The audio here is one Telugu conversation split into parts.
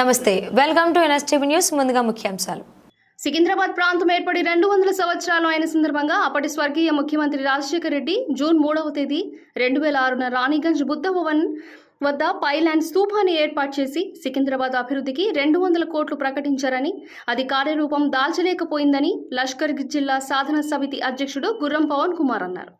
నమస్తే వెల్కమ్ టు ఎన్ఎస్టీవీ న్యూస్ ముందుగా ముఖ్యాంశాలు. సికింద్రాబాద్ ప్రాంతం ఏర్పడి రెండు వందల సంవత్సరాలు అయిన సందర్భంగా అప్పటి స్వర్గీయ ముఖ్యమంత్రి రాజశేఖర రెడ్డి జూన్ మూడవ తేదీ రెండు వేల ఆరున రాణిగంజ్ బుద్ధ భవన్ వద్ద పైలాండ్ స్థూపాన్ని ఏర్పాటు చేసి సికింద్రాబాద్ అభివృద్ధికి రెండు వందల కోట్లు ప్రకటించారని అది కార్యరూపం దాల్చలేకపోయిందని లష్కర్ జిల్లా సాధన సమితి అధ్యక్షుడు గుర్రం పవన్ కుమార్ అన్నారు.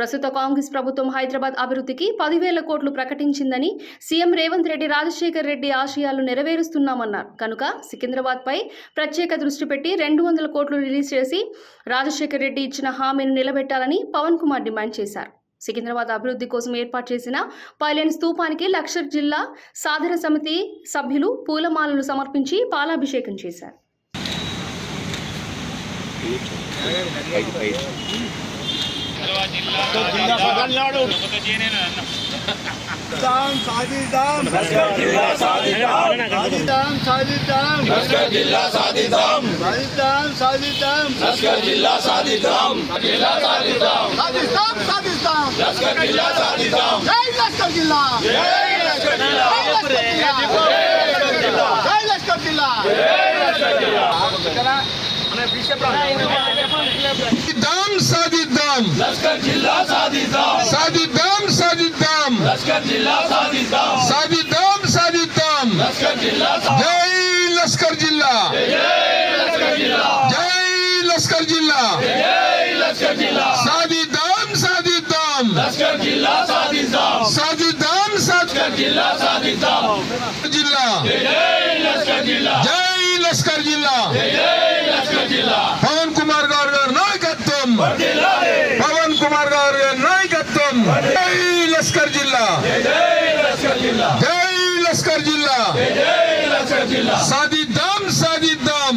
ప్రస్తుత కాంగ్రెస్ ప్రభుత్వం హైదరాబాద్ అభివృద్ధికి పదివేల కోట్లు ప్రకటించిందని సీఎం రేవంత్ రెడ్డి రాజశేఖర్ రెడ్డి ఆశయాలు నెరవేరుస్తున్నామన్నారు. కనుక సికింద్రాబాద్ పై ప్రత్యేక దృష్టి పెట్టి రెండు వందల కోట్లు రిలీజ్ చేసి రాజశేఖర్ రెడ్డి ఇచ్చిన హామీని నిలబెట్టాలని పవన్ కుమార్ డిమాండ్ చేశారు. సికింద్రాబాద్ అభివృద్ధి కోసం ఏర్పాటు చేసిన పైలేని స్తూపానికి లక్షర్ జిల్లా సాధన సమితి సభ్యులు పూలమాలలు సమర్పించి పాలాభిషేకం చేశారు. సాధిద్దాం సాధిద్దాం సాధిద్దాం సాధిద్దాం లష్కర్ జిల్లా సాధిద్దాం సాధిద్దాం సాధిద్దాం లష్కర్ జిల్లా సాధిద్దాం జిల్లా సాధిద్దాం సాధిస్తాం సాధిస్తాం లష్కర్ జిల్లా సాధిద్దాం జై లష్కర్ జిల్లా జై లష్కర్ జిల్లా జై లష్కర్ జిల్లా సాధిద్దాం సాధిద్దాం లష్కర్ జిల్లా సాధిద్దాం సాధిద్దాం సాధిద్దాం లష్కర్ జిల్లా సాధిద్దాం సాధిద్దాం సాధిద్దాం లష్కర్ జిల్లా జై లష్కర్ జిల్లా జై లష్కర్ జిల్లా జై లష్కర్ జిల్లా సాధిద్దాం సాధిద్దాం లష్కర్ జిల్లా సాధిద్దాం సాధిద్దాం లష్కర్ జిల్లా సాధిద్దాం జిల్లా జై లష్కర్ జిల్లా జై లష్కర్ జిల్లా జై లష్కర్ జిల్లా పవన్ కుమార్ గారు గారి నాయకత్వం వర్ధిల్లాలి పవన్ కుమార్ గారు గారి నాయకత్వం జై లష్కర్ జిల్లా జై లష్కర్ జిల్లా జై లష్కర్ జిల్లా జై లష్కర్ జిల్లా సాధిద్దాం సాధిద్దాం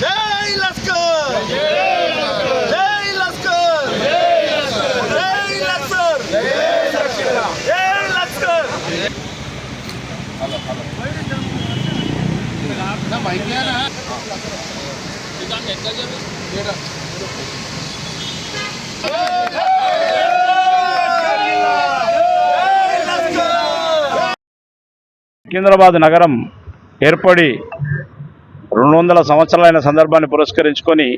జై లస్కర్! జై లష్కర్ జై లష్కర్ జై లష్కర్ సికింద్రాబాద్ నగరం ఏర్పడి రెండు వందల సంవత్సరాలైన సందర్భాన్ని పురస్కరించుకొని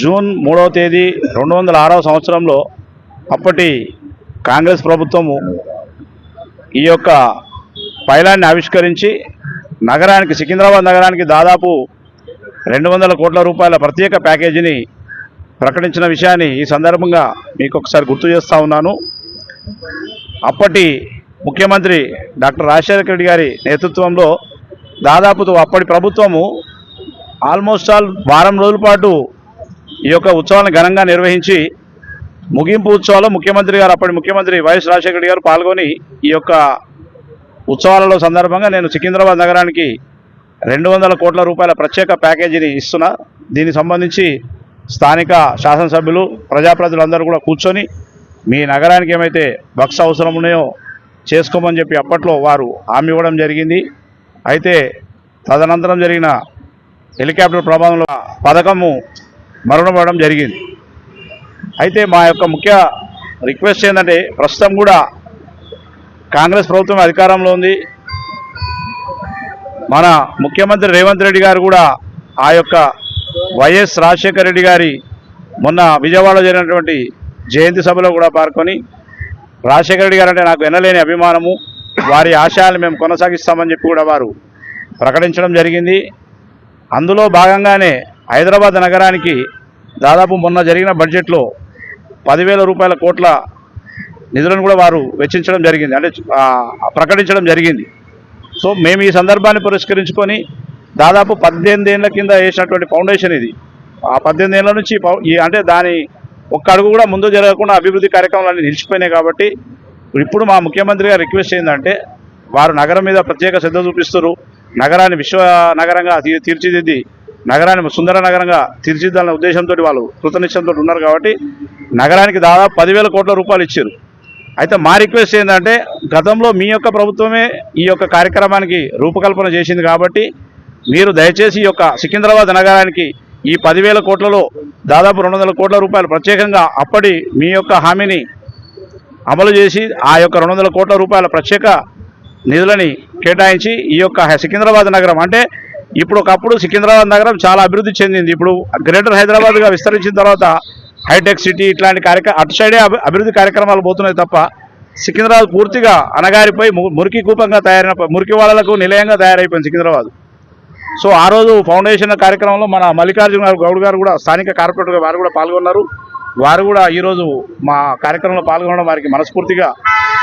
జూన్ మూడవ తేదీ రెండు వందల ఆరవ సంవత్సరంలో అప్పటి కాంగ్రెస్ ప్రభుత్వము ఈ యొక్క పైలాన్ని ఆవిష్కరించి నగరానికి సికింద్రాబాద్ నగరానికి దాదాపు రెండు వందల కోట్ల రూపాయల ప్రత్యేక ప్యాకేజీని ప్రకటించిన విషయాన్ని ఈ సందర్భంగా మీకు ఒకసారి గుర్తు చేస్తూ ఉన్నాను. అప్పటి ముఖ్యమంత్రి డాక్టర్ రాజశేఖర రెడ్డి గారి నేతృత్వంలో దాదాపు అప్పటి ప్రభుత్వము ఆల్మోస్ట్ ఆల్ వారం రోజుల పాటు ఈ యొక్క ఉత్సవాలను ఘనంగా నిర్వహించి ముగింపు ఉత్సవాల్లో ముఖ్యమంత్రి గారు అప్పటి ముఖ్యమంత్రి వైఎస్ రాజశేఖర గారు పాల్గొని ఈ యొక్క ఉత్సవాలలో సందర్భంగా నేను సికింద్రాబాద్ నగరానికి రెండు వందల కోట్ల రూపాయల ప్రత్యేక ప్యాకేజీని ఇస్తున్నా. దీనికి సంబంధించి స్థానిక శాసనసభ్యులు ప్రజాప్రతినిధులందరూ కూడా కూర్చొని మీ నగరానికి ఏమైతే బక్స్ అవసరం ఉన్నాయో చేసుకోమని చెప్పి అప్పట్లో వారు హామీ ఇవ్వడం జరిగింది. అయితే తదనంతరం జరిగిన హెలికాప్టర్ ప్రమాదంలో పథకము మరణపడడం జరిగింది. అయితే మా యొక్క ముఖ్య రిక్వెస్ట్ ఏంటంటే ప్రస్తుతం కూడా కాంగ్రెస్ ప్రభుత్వం అధికారంలో ఉంది. మన ముఖ్యమంత్రి రేవంత్ రెడ్డి గారు కూడా ఆ యొక్క వైఎస్ రాజశేఖర రెడ్డి గారి మొన్న విజయవాడలో జరిగినటువంటి జయంతి సభలో కూడా పాల్గొని రాజశేఖర రెడ్డి గారు అంటే నాకు ఎనలేని అభిమానము. వారి ఆశయాలు మేము కొనసాగిస్తామని చెప్పి కూడా వారు ప్రకటించడం జరిగింది. అందులో భాగంగానే హైదరాబాద్ నగరానికి దాదాపు మొన్న జరిగిన బడ్జెట్లో పదివేల రూపాయల కోట్ల నిధులను కూడా వారు వెచ్చించడం జరిగింది. అంటే ప్రకటించడం జరిగింది. సో మేము ఈ సందర్భాన్ని పురస్కరించుకొని దాదాపు పద్దెనిమిది ఏళ్ళ కింద వేసినటువంటి ఫౌండేషన్ ఇది. ఆ పద్దెనిమిది ఏళ్ళ నుంచి ఈ అంటే దాని ఒక్క అడుగు కూడా ముందు జరగకుండా అభివృద్ధి కార్యక్రమాలన్నీ నిలిచిపోయినాయి కాబట్టి ఇప్పుడు మా ముఖ్యమంత్రి గారు రిక్వెస్ట్ ఏంటంటే వారు నగరం మీద ప్రత్యేక శ్రద్ధ చూపిస్తారు నగరాన్ని విశ్వ నగరంగా తీ- తీర్చిదిద్ది నగరాన్ని సుందర నగరంగా తీర్చిదిద్దాలనే ఉద్దేశంతో వాళ్ళు కృతనిశ్చయంతో ఉన్నారు కాబట్టి నగరానికి దాదాపు పదివేల కోట్ల రూపాయలు ఇచ్చారు. అయితే మా రిక్వెస్ట్ ఏంటంటే గతంలో మీ యొక్క ప్రభుత్వమే ఈ యొక్క కార్యక్రమానికి రూపకల్పన చేసింది కాబట్టి మీరు దయచేసి ఈ యొక్క సికింద్రాబాద్ నగరానికి ఈ పదివేల కోట్లలో దాదాపు రెండు వందల కోట్ల రూపాయలు ప్రత్యేకంగా అప్పటి మీ యొక్క హామీని అమలు చేసి ఆ యొక్క రెండు వందల కోట్ల రూపాయల ప్రత్యేక నిధులని కేటాయించి ఈ యొక్క సికింద్రాబాద్ నగరం అంటే ఇప్పుడు ఒకప్పుడు సికింద్రాబాద్ నగరం చాలా అభివృద్ధి చెందింది. ఇప్పుడు గ్రేటర్ హైదరాబాద్గా విస్తరించిన తర్వాత హైటెక్ సిటీ ఇట్లాంటి కార్యక్రమ అటు సైడే అభివృద్ధి కార్యక్రమాలు పోతున్నాయి తప్ప సికింద్రాబాద్ పూర్తిగా అనగారిపోయి ము- మురికి కూపంగా తయారైన మురికి వాళ్ళకు నిలయంగా తయారైపోయింది సికింద్రాబాద్. సో ఆ రోజు ఫౌండేషన్ కార్యక్రమంలో మన మల్లికార్జున గౌడ్ గారు కూడా స్థానిక కార్పొరేటర్ వారు కూడా పాల్గొన్నారు. వారు కూడా ఈరోజు మా కార్యక్రమంలో పాల్గొనడం వారికి మనస్ఫూర్తిగా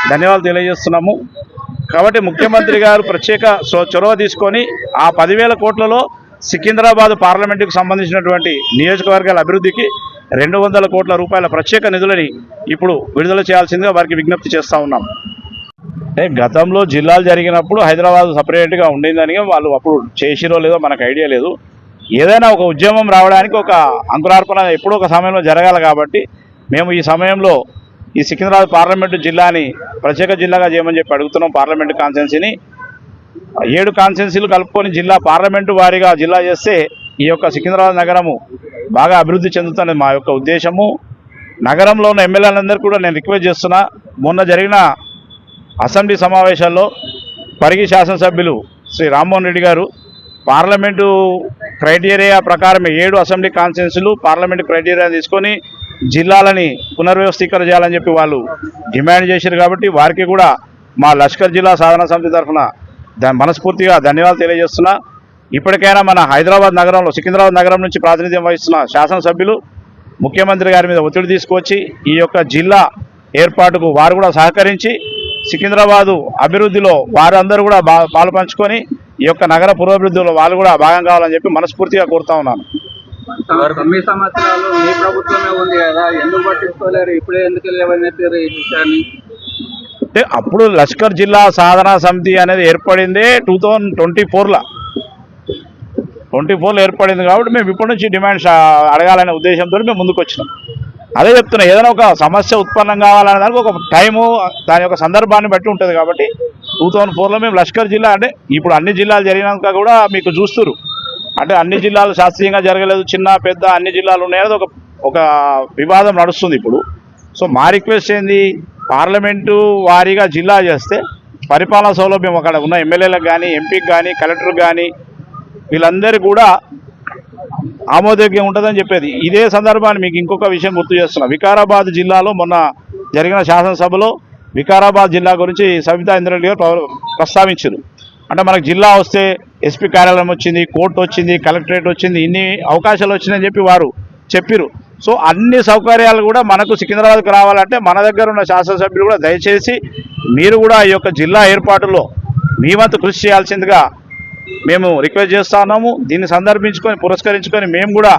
ధన్యవాదాలు తెలియజేస్తున్నాము. కాబట్టి ముఖ్యమంత్రి గారు ప్రత్యేక చొరవ తీసుకొని ఆ పదివేల కోట్లలో సికింద్రాబాద్ పార్లమెంటుకు సంబంధించినటువంటి నియోజకవర్గాల అభివృద్ధికి రెండు వందల కోట్ల రూపాయల ప్రత్యేక నిధులని ఇప్పుడు విడుదల చేయాల్సిందిగా వారికి విజ్ఞప్తి చేస్తూ ఉన్నాం. అంటే గతంలో జిల్లాలు జరిగినప్పుడు హైదరాబాద్ సపరేట్గా ఉండిందని వాళ్ళు అప్పుడు చేసిరో లేదో మనకు ఐడియా లేదు. ఏదైనా ఒక ఉద్యమం రావడానికి ఒక అంకురార్పణ ఎప్పుడో ఒక సమయంలో జరగాలి కాబట్టి మేము ఈ సమయంలో ఈ సికింద్రాబాద్ పార్లమెంటు జిల్లాని ప్రత్యేక జిల్లాగా చేయమని చెప్పి అడుగుతున్నాం పార్లమెంటు కాన్సెన్సీని ఏడు కాన్సెన్సీలు కలుపుకొని జిల్లా పార్లమెంటు వారీగా జిల్లా చేస్తే ఈ యొక్క సికింద్రాబాద్ నగరము బాగా అభివృద్ధి చెందుతున్నది మా యొక్క ఉద్దేశము. నగరంలో ఉన్న ఎమ్మెల్యేలందరూ కూడా నేను రిక్వెస్ట్ చేస్తున్నా మొన్న జరిగిన అసెంబ్లీ సమావేశాల్లో పరిగి శాసనసభ్యులు శ్రీ రామ్మోహన్ రెడ్డి గారు పార్లమెంటు క్రైటీరియా ప్రకారం ఏడు అసెంబ్లీ కాన్స్టిట్యున్సీలు పార్లమెంటు క్రైటీరియా తీసుకొని జిల్లాలని పునర్వ్యవస్థీకరణ చేయాలని చెప్పి వాళ్ళు డిమాండ్ చేశారు కాబట్టి వారికి కూడా మా లష్కర్ జిల్లా సాధన సమితి తరఫున మనస్ఫూర్తిగా ధన్యవాదాలు తెలియజేస్తున్నా. ఇప్పటికైనా మన హైదరాబాద్ నగరంలో సికింద్రాబాద్ నగరం నుంచి ప్రాతినిధ్యం వహిస్తున్న శాసనసభ్యులు ముఖ్యమంత్రి గారి మీద ఒత్తిడి తీసుకొచ్చి ఈ యొక్క జిల్లా ఏర్పాటుకు వారు కూడా సహకరించి సికింద్రాబాదు అభివృద్ధిలో వారందరూ కూడా బా పాలు పంచుకొని ఈ యొక్క నగర పురోభివృద్ధిలో వాళ్ళు కూడా భాగం కావాలని చెప్పి మనస్ఫూర్తిగా కోరుతా ఉన్నాను. తొమ్మిది సంవత్సరాలు మీ ప్రభుత్వమే ఉంది కదా ఎందుకు పట్టించుకోలేరు? ఇప్పుడే ఎందుకు లేవనెత్తారు ఈ విషయాన్ని? అంటే అప్పుడు లష్కర్ జిల్లా సాధనా సమితి అనేది ఏర్పడిందే టూ థౌజండ్ ట్వంటీ ఫోర్లో. ట్వంటీ ఫోర్లో ఏర్పడింది కాబట్టి మేము ఇప్పటి నుంచి డిమాండ్స్ అడగాలనే ఉద్దేశంతో మేము ముందుకు వచ్చినాం. అదే చెప్తున్నా ఏదైనా ఒక సమస్య ఉత్పన్నం కావాలనే దానికి ఒక టైము దాని యొక్క సందర్భాన్ని బట్టి ఉంటుంది కాబట్టి టూ థౌజండ్ ఫోర్లో మేము లష్కర్ జిల్లా అంటే ఇప్పుడు అన్ని జిల్లాలు జరిగినాక కూడా మీకు చూస్తురు. అంటే అన్ని జిల్లాలు శాస్త్రీయంగా జరగలేదు చిన్న పెద్ద అన్ని జిల్లాలు ఉన్నాయనేది ఒక ఒక వివాదం నడుస్తుంది ఇప్పుడు. సో మా రిక్వెస్ట్ ఏంది పార్లమెంటు వారీగా జిల్లా చేస్తే పరిపాలనా సౌలభ్యం అక్కడ ఉన్న ఎమ్మెల్యేలకు కానీ ఎంపీకి కానీ కలెక్టర్కి కానీ వీళ్ళందరూ కూడా ఆమోదయోగ్యం ఉంటుందని చెప్పేది. ఇదే సందర్భాన్ని మీకు ఇంకొక విషయం గుర్తు చేస్తున్నా. వికారాబాద్ జిల్లాలో మొన్న జరిగిన శాసనసభలో వికారాబాద్ జిల్లా గురించి సవితా ఇంద్రెడ్డి గారు ప్రస్తావించారు. అంటే మనకు జిల్లా వస్తే ఎస్పీ కార్యాలయం వచ్చింది కోర్టు వచ్చింది కలెక్టరేట్ వచ్చింది ఇన్ని అవకాశాలు వచ్చిందని చెప్పి వారు చెప్పిరు సో అన్ని సౌకర్యాలు కూడా మనకు సికింద్రాబాద్కు రావాలంటే మన దగ్గర ఉన్న శాసనసభ్యులు కూడా దయచేసి మీరు కూడా ఈ యొక్క జిల్లా ఏర్పాటులో మీ వంతు కృషి చేయాల్సిందిగా మేము రిక్వెస్ట్ చేస్తా ఉన్నాము. దీన్ని సందర్భించుకొని పురస్కరించుకొని మేము కూడా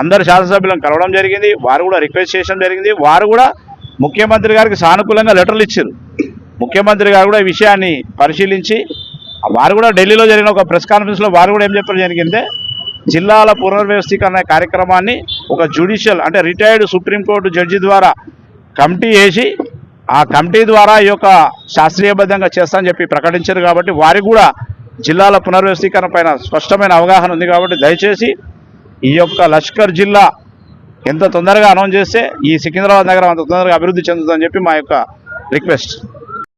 అందరు శాసనసభ్యులను కలవడం జరిగింది. వారు కూడా రిక్వెస్ట్ చేయడం జరిగింది. వారు కూడా ముఖ్యమంత్రి గారికి సానుకూలంగా లెటర్లు ఇచ్చారు. ముఖ్యమంత్రి గారు కూడా ఈ విషయాన్ని పరిశీలించి వారు కూడా ఢిల్లీలో జరిగిన ఒక ప్రెస్ కాన్ఫరెన్స్లో వారు కూడా ఏం చెప్పడం జరిగిందే జిల్లాల పునర్వ్యవస్థీకరణ కార్యక్రమాన్ని ఒక జ్యుడిషియల్ అంటే రిటైర్డ్ సుప్రీంకోర్టు జడ్జి ద్వారా కమిటీ వేసి ఆ కమిటీ ద్వారా ఈ యొక్క శాస్త్రీయబద్ధంగా చేస్తామని చెప్పి ప్రకటించారు కాబట్టి వారికి కూడా జిల్లాల పునర్వ్యవస్థీకరణ పైన స్పష్టమైన అవగాహన ఉంది కాబట్టి దయచేసి ఈ యొక్క లష్కర్ జిల్లా ఎంత తొందరగా అనౌన్స్ చేస్తే ఈ సికింద్రాబాద్ నగరం అంత తొందరగా అభివృద్ధి చెందుతుందని చెప్పి మా యొక్క రిక్వెస్ట్.